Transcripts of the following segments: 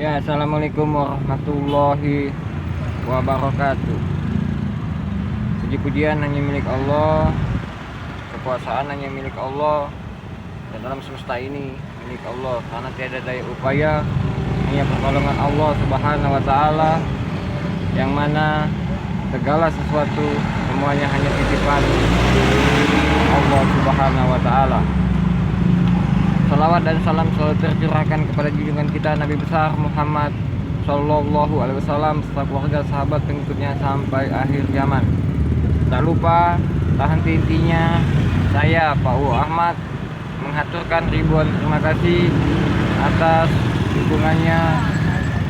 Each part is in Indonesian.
Ya, Assalamualaikum warahmatullahi wabarakatuh. Puji-pujian hanya milik Allah, kekuasaan hanya milik Allah, dan dalam semesta ini milik Allah. Karena tiada daya upaya, hanya pertolongan Allah Subhanahu wa Ta'ala, yang mana segala sesuatu semuanya hanya titipan Allah Subhanahu wa Ta'ala. Salawat dan salam selalu tercurahkan kepada junjungan kita Nabi besar Muhammad Sallallahu Alaihi Wasallam serta keluarga sahabat pengikutnya sampai akhir zaman. Tak lupa, tak henti-hentinya saya Pak U Ahmad mengaturkan ribuan terima kasih atas dukungannya,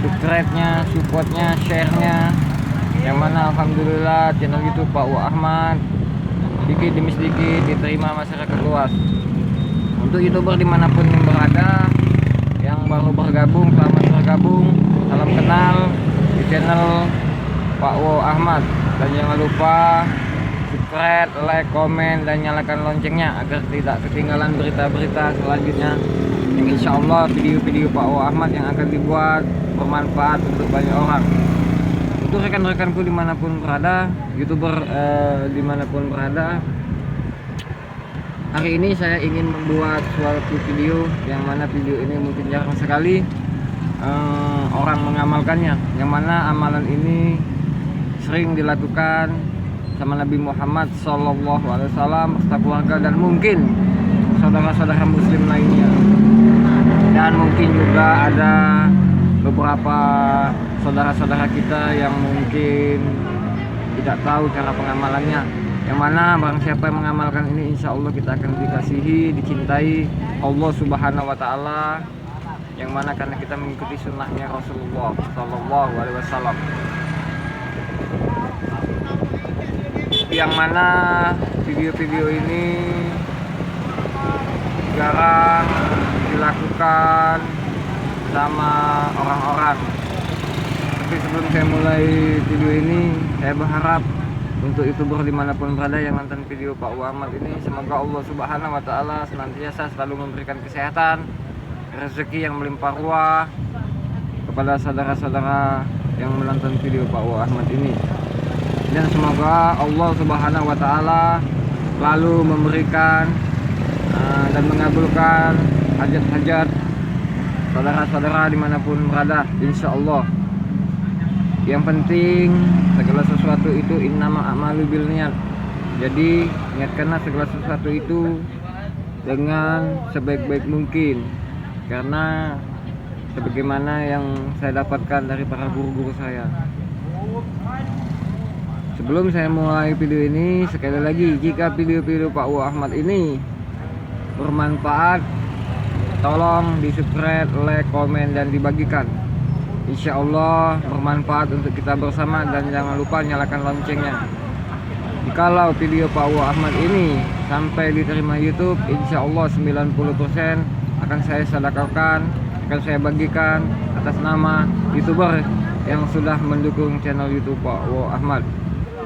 subscribe-nya, supportnya, share-nya yang mana Alhamdulillah channel YouTube Pak U Ahmad sedikit demi sedikit diterima masyarakat luas untuk youtuber di mana pun berada yang baru bergabung selamat bergabung. Salam kenal di channel Pak Wo Ahmad. Dan jangan lupa subscribe like komen dan nyalakan loncengnya agar tidak ketinggalan berita-berita selanjutnya. Yang insya Allah video-video Pak Wo Ahmad yang akan dibuat bermanfaat untuk banyak orang. Untuk rekan-rekanku di mana pun berada youtuber eh, di mana pun berada Hari ini saya ingin membuat suatu video yang mana video ini mungkin jarang sekali uh, orang mengamalkannya. Yang mana amalan ini sering dilakukan sama Nabi Muhammad Sallallahu Alaihi Wasallam beserta keluarga dan mungkin saudara-saudara Muslim lainnya. Dan mungkin juga ada beberapa saudara-saudara kita yang mungkin tidak tahu cara pengamalannya yang mana barang siapa yang mengamalkan ini insya Allah kita akan dikasihi dicintai Allah subhanahu wa ta'ala. Yang mana karena kita mengikuti sunnahnya Rasulullah Sallallahu Alaihi Wasallam. Yang mana video-video ini jarang dilakukan sama orang-orang. Tapi sebelum saya mulai video ini saya berharap untuk youtuber di mana pun berada yang nonton video Pak Muhammad ini semoga Allah Subhanahu Wa Taala senantiasa selalu memberikan kesehatan rezeki yang melimpah ruah kepada saudara-saudara yang menonton video Pak Muhammad ini. Dan semoga Allah Subhanahu Wa Taala selalu memberikan uh, dan mengabulkan hajat-hajat saudara-saudara di mana pun berada insya Allah yang penting segala sesuatu itu innama amalu bil niat. Jadi niatkanlah segala sesuatu itu dengan sebaik-baik mungkin. Karena sebagaimana yang saya dapatkan dari para guru-guru saya. Sebelum saya mulai video ini sekali lagi jika video-video Pak U Ahmad ini bermanfaat tolong di subscribe, like, komen, dan dibagikan Insya Allah bermanfaat untuk kita bersama dan jangan lupa nyalakan loncengnya. Jikalau video Pak Wu Ahmad ini sampai diterima YouTube Insya Allah 90% akan saya sedekahkan akan saya bagikan atas nama youtuber yang sudah mendukung channel YouTube Pak Wu Ahmad.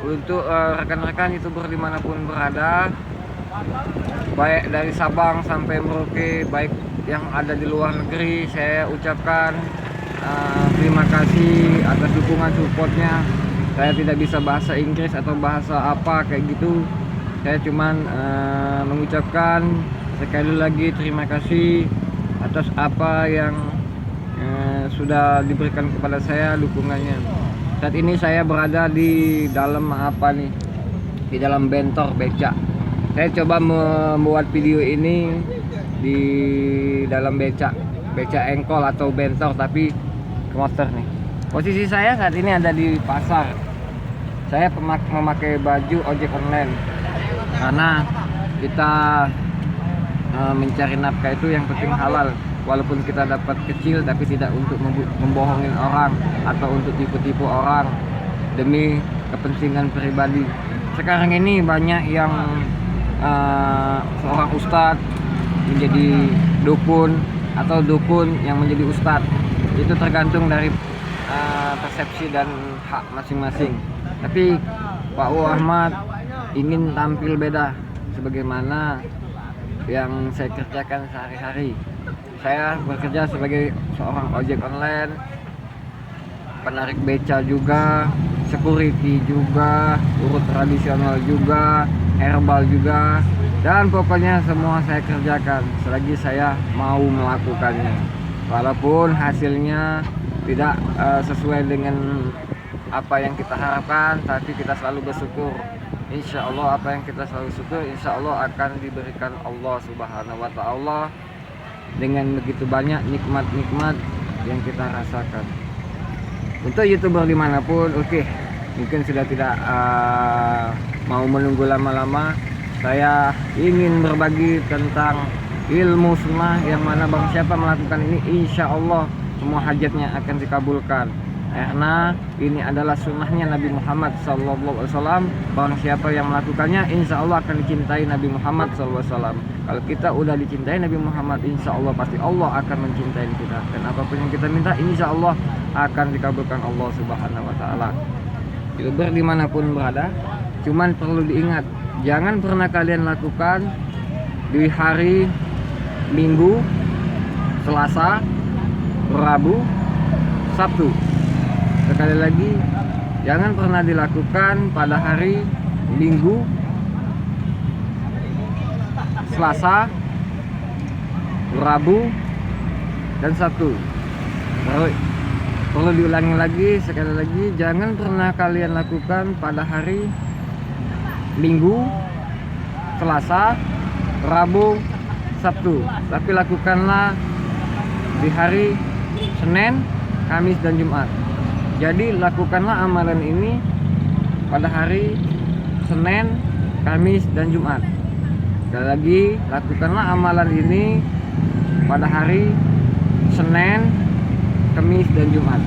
Untuk eh, rekan-rekan uh, youtuber di mana pun berada baik dari Sabang sampai Merauke baik yang ada di luar negeri saya ucapkan uh, terima kasih atas dukungan supportnya. Saya tidak bisa bahasa Inggris atau bahasa apa kayak gitu. Saya cuman uh, mengucapkan sekali lagi terima kasih atas apa yang uh, sudah diberikan kepada saya dukungannya. Saat ini saya berada di dalam apa nih? Di dalam bentor becak. Saya coba membuat video ini di dalam becak. Becak engkol atau bentor tapi motor nih. Posisi saya saat ini ada di pasar. Saya memakai baju ojek online. Karena kita e, mencari nafkah itu yang penting halal. Walaupun kita dapat kecil tapi tidak untuk membohongin orang atau untuk tipu-tipu orang demi kepentingan pribadi. Sekarang ini banyak yang uh, seorang ustadz menjadi dukun atau dukun yang menjadi ustadz itu tergantung dari uh, persepsi dan hak masing-masing. Tapi Pak U Ahmad ingin tampil beda sebagaimana yang saya kerjakan sehari-hari. Saya bekerja sebagai seorang ojek online penarik beca juga security juga urut tradisional juga herbal juga dan pokoknya semua saya kerjakan selagi saya mau melakukannya walaupun hasilnya tidak uh, sesuai dengan apa yang kita harapkan tapi kita selalu bersyukur. Insya Allah apa yang kita selalu syukur Insya Allah akan diberikan Allah subhanahu wa ta'ala dengan begitu banyak nikmat-nikmat yang kita rasakan. Untuk youtuber di mana pun oke okay, mungkin sudah tidak uh, mau menunggu lama-lama. Saya ingin berbagi tentang ilmu sunnah yang mana bang siapa melakukan ini insya Allah semua hajatnya akan dikabulkan. Karena ini adalah sunnahnya Nabi Muhammad SAW Barang siapa yang melakukannya Insya Allah akan dicintai Nabi Muhammad SAW Kalau kita udah dicintai Nabi Muhammad Insya Allah pasti Allah akan mencintai kita. Dan apa pun yang kita minta Insya Allah akan dikabulkan Allah Subhanahu Wa Taala. Youtuber di mana pun berada Cuman perlu diingat Jangan pernah kalian lakukan Di hari Minggu Selasa Rabu Sabtu. Sekali lagi jangan pernah dilakukan pada hari Minggu Selasa Rabu dan Sabtu. Perlu, perlu diulangi lagi sekali lagi jangan pernah kalian lakukan pada hari Minggu Selasa Rabu Sabtu tapi lakukanlah di hari Senin Kamis dan Jumat jadi lakukanlah amalan ini pada hari Senin, Kamis, dan Jumat. Sekali lagi, lakukanlah amalan ini pada hari Senin, Kamis, dan Jumat.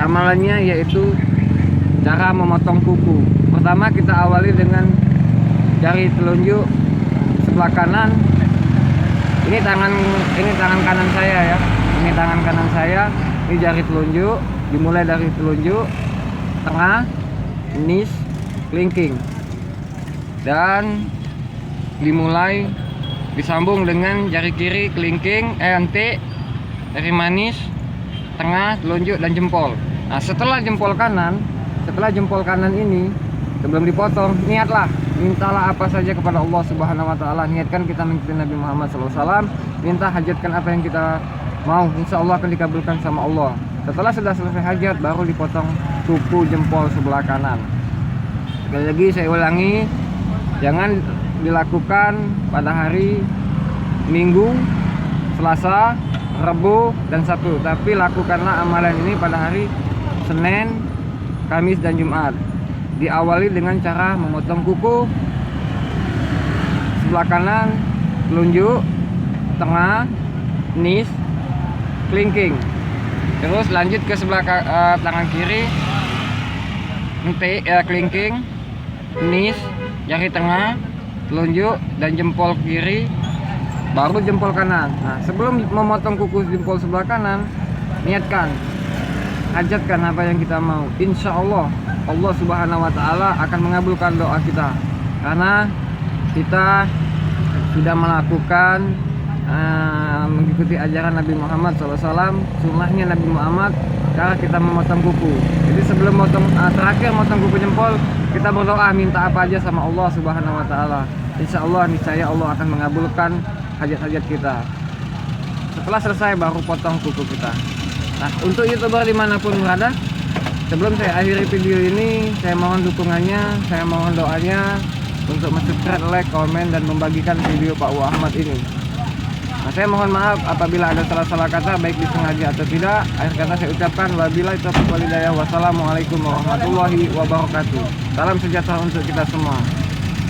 Amalannya yaitu cara memotong kuku. Pertama kita awali dengan jari telunjuk sebelah kanan. Ini tangan ini tangan kanan saya ya. Ini tangan kanan saya. Ini jari telunjuk dimulai dari telunjuk tengah nis kelingking dan dimulai disambung dengan jari kiri kelingking eh dari manis tengah telunjuk dan jempol nah setelah jempol kanan setelah jempol kanan ini sebelum dipotong niatlah mintalah apa saja kepada Allah Subhanahu wa taala. Niatkan kita mengikuti Nabi Muhammad SAW minta hajatkan apa yang kita mau. Insya Allah akan dikabulkan sama Allah. Setelah sudah selesai hajat baru dipotong kuku jempol sebelah kanan. Sekali lagi saya ulangi jangan dilakukan pada hari Minggu Selasa Rabu dan Sabtu. Tapi lakukanlah amalan ini pada hari Senin Kamis dan Jumat diawali dengan cara memotong kuku. Sebelah kanan telunjuk tengah nis kelingking. Terus lanjut ke sebelah uh, tangan kiri ente uh, kelingking nis jari tengah telunjuk dan jempol kiri baru jempol kanan. Nah sebelum memotong kuku jempol sebelah kanan niatkan hajatkan apa yang kita mau. Insya Allah Allah subhanahu wa ta'ala akan mengabulkan doa kita. Karena kita sudah melakukan uh, mengikuti ajaran Nabi Muhammad SAW sunnahnya Nabi Muhammad cara kita memotong kuku. Jadi sebelum motong uh, terakhir motong kuku jempol kita berdoa minta apa aja sama Allah Subhanahu Wa Taala. Insya Allah niscaya Allah akan mengabulkan hajat-hajat kita. Setelah selesai baru potong kuku kita. Nah untuk youtuber di mana pun berada sebelum saya akhiri video ini saya mohon dukungannya saya mohon doanya untuk subscribe, like, komen, dan membagikan video Pak U Ahmad ini Nah, saya mohon maaf apabila ada salah-salah kata baik disengaja atau tidak. Akhir kata saya ucapkan wabillahi taufiq walhidayah. Wassalamualaikum warahmatullahi wabarakatuh. Salam sejahtera untuk kita semua.